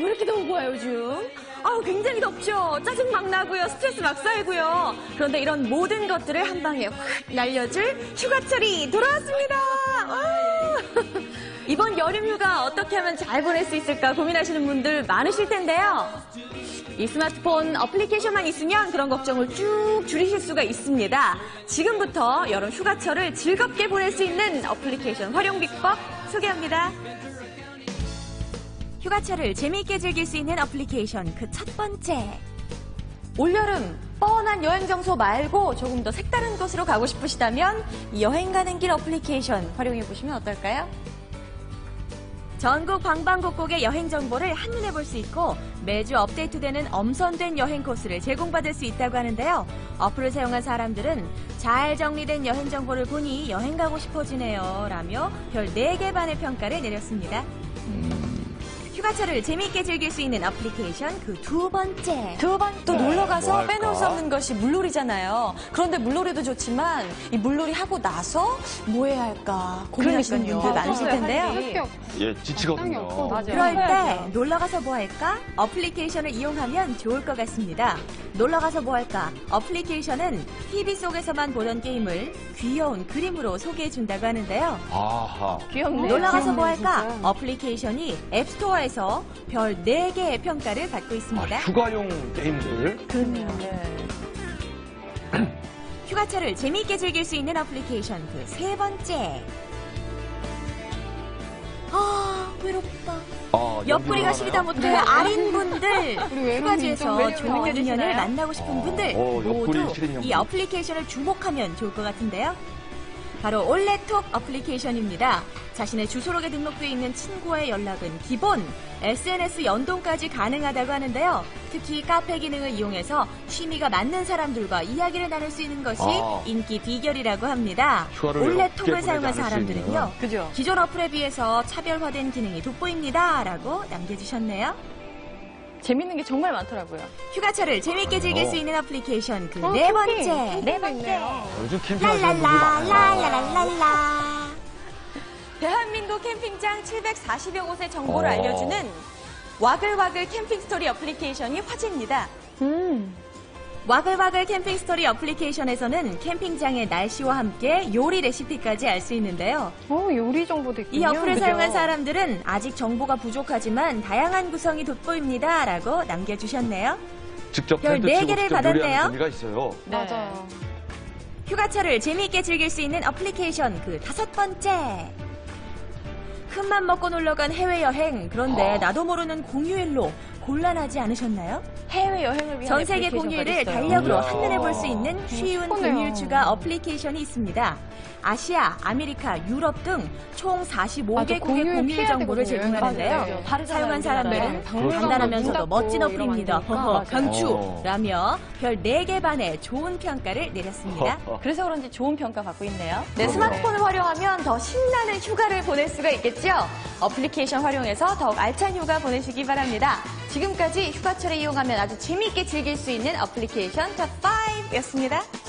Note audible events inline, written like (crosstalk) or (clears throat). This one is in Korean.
왜 이렇게 더운 거야, 요즘? 아우, 굉장히 덥죠? 짜증 막 나고요. 스트레스 막 쌓이고요. 그런데 이런 모든 것들을 한 방에 확 날려줄 휴가철이 돌아왔습니다. 와! (laughs) 이번 여름 휴가 어떻게 하면 잘 보낼 수 있을까 고민하시는 분들 많으실 텐데요. 이 스마트폰 어플리케이션만 있으면 그런 걱정을 쭉 줄이실 수가 있습니다. 지금부터 여름 휴가철을 즐겁게 보낼 수 있는 어플리케이션 활용 비법 소개합니다. 휴가철을 재미있게 즐길 수 있는 어플리케이션 그 첫 번째. 올여름 뻔한 여행 장소 말고 조금 더 색다른 곳으로 가고 싶으시다면 이 여행 가는 길 어플리케이션 활용해 보시면 어떨까요? 전국 방방곡곡의 여행 정보를 한눈에 볼 수 있고 매주 업데이트되는 엄선된 여행 코스를 제공받을 수 있다고 하는데요. 어플을 사용한 사람들은 잘 정리된 여행 정보를 보니 여행 가고 싶어지네요. 라며 별 4개 반의 평가를 내렸습니다. 휴가철을 재미있게 즐길 수 있는 어플리케이션 그 두 번째. 두 번또 네, 놀러 가서 뭐? 빼놓을 수 없는 것이 물놀이잖아요. 그런데 물놀이도 좋지만 이 물놀이 하고 나서 뭐 해야 할까 고민하시는 그러니까요. 분들 많으실. 텐데요. 예, 지치거든요. 그럴 때때 놀러 가서 뭐 할까? 어플리케이션을 이용하면 좋을 것 같습니다. 놀러 가서 뭐 할까? 어플리케이션은 TV 속에서만 보던 게임을 귀여운 그림으로 소개해 준다고 하는데요. 아하. 귀엽네. 놀러 가서 뭐 할까? 어플리케이션이 앱스토어에서 별 4개의 평가를 받고 아, 있습니다. 휴가용 게임들. 그렇네요. (clears throat) 휴가철을 재미있게 즐길 수 있는 어플리케이션 그 세 번째. 아, 외롭다. 아, 옆구리가 시리다? 못해 아린 분들, (laughs) 휴가지에서 좋은 좀 인연을? 만나고 싶은 분들 어, 모두. 이 어플리케이션을 주목하면 좋을 것 같은데요. 바로 올레톡 어플리케이션입니다. 자신의 주소록에 등록되어 있는 친구와의 연락은 기본, SNS 연동까지 가능하다고 하는데요. 특히 카페 기능을 이용해서 취미가 맞는 사람들과 이야기를 나눌 수 있는 것이 아. 인기 비결이라고 합니다. 올레톡을 사용한 사람들은요. 그죠? 기존 어플에 비해서 차별화된 기능이 돋보입니다. 라고 남겨주셨네요. 재밌는 게 정말 많더라고요. 휴가철을 재밌게 즐길 어. 수 있는 어플리케이션 그 어, 네 캠핑. 번째. 네 번째. 요즘 캠핑하시는 분들 랄랄라, 많아요. 랄랄랄랄라. 대한민국 캠핑장 740여 곳의 정보를 어. 알려주는 와글와글 캠핑 스토리 어플리케이션이 화제입니다. 와글와글 캠핑 스토리 어플리케이션에서는 캠핑장의 날씨와 함께 요리 레시피까지 알 수 있는데요. 어, 요리 정보도 있군요. 이 어플을 그죠? 사용한 사람들은 아직 정보가 부족하지만 다양한 구성이 돋보입니다. 라고 남겨주셨네요. 직접 별 텐트 네 치고 개를 직접 받았네요. 요리하는 재미가 있어요. 맞아요. 휴가철을 재미있게 즐길 수 있는 어플리케이션 그 다섯 번째. 큰맘 먹고 놀러 간 해외여행. 그런데 아. 나도 모르는 공휴일로 곤란하지 않으셨나요? 해외 여행을 위한 전 세계 공휴일을. 달력으로 이야. 한눈에 볼 수 있는 쉬운 편해요. 공휴일 추가 어플리케이션이 있습니다. 아시아, 아메리카, 유럽 등 총 45개국의 맞아, 공휴일 공휴일 정보를. 제공하는데요. 사용한. 사람들은 네, 간단하면서도 문 멋진 어플입니다. 허허. 강추! 어. 라며 별 4개 반의 좋은 평가를 내렸습니다. 그래서 그런지 좋은 평가 받고 있네요. 네. 스마트폰을 활용하면 더 신나는 휴가를 보낼 수가 있겠죠? 어플리케이션 활용해서 더욱 알찬 휴가 보내시기 바랍니다. 지금까지 휴가철에 이용하면 아주 재미있게 즐길 수 있는 어플리케이션 탑5였습니다.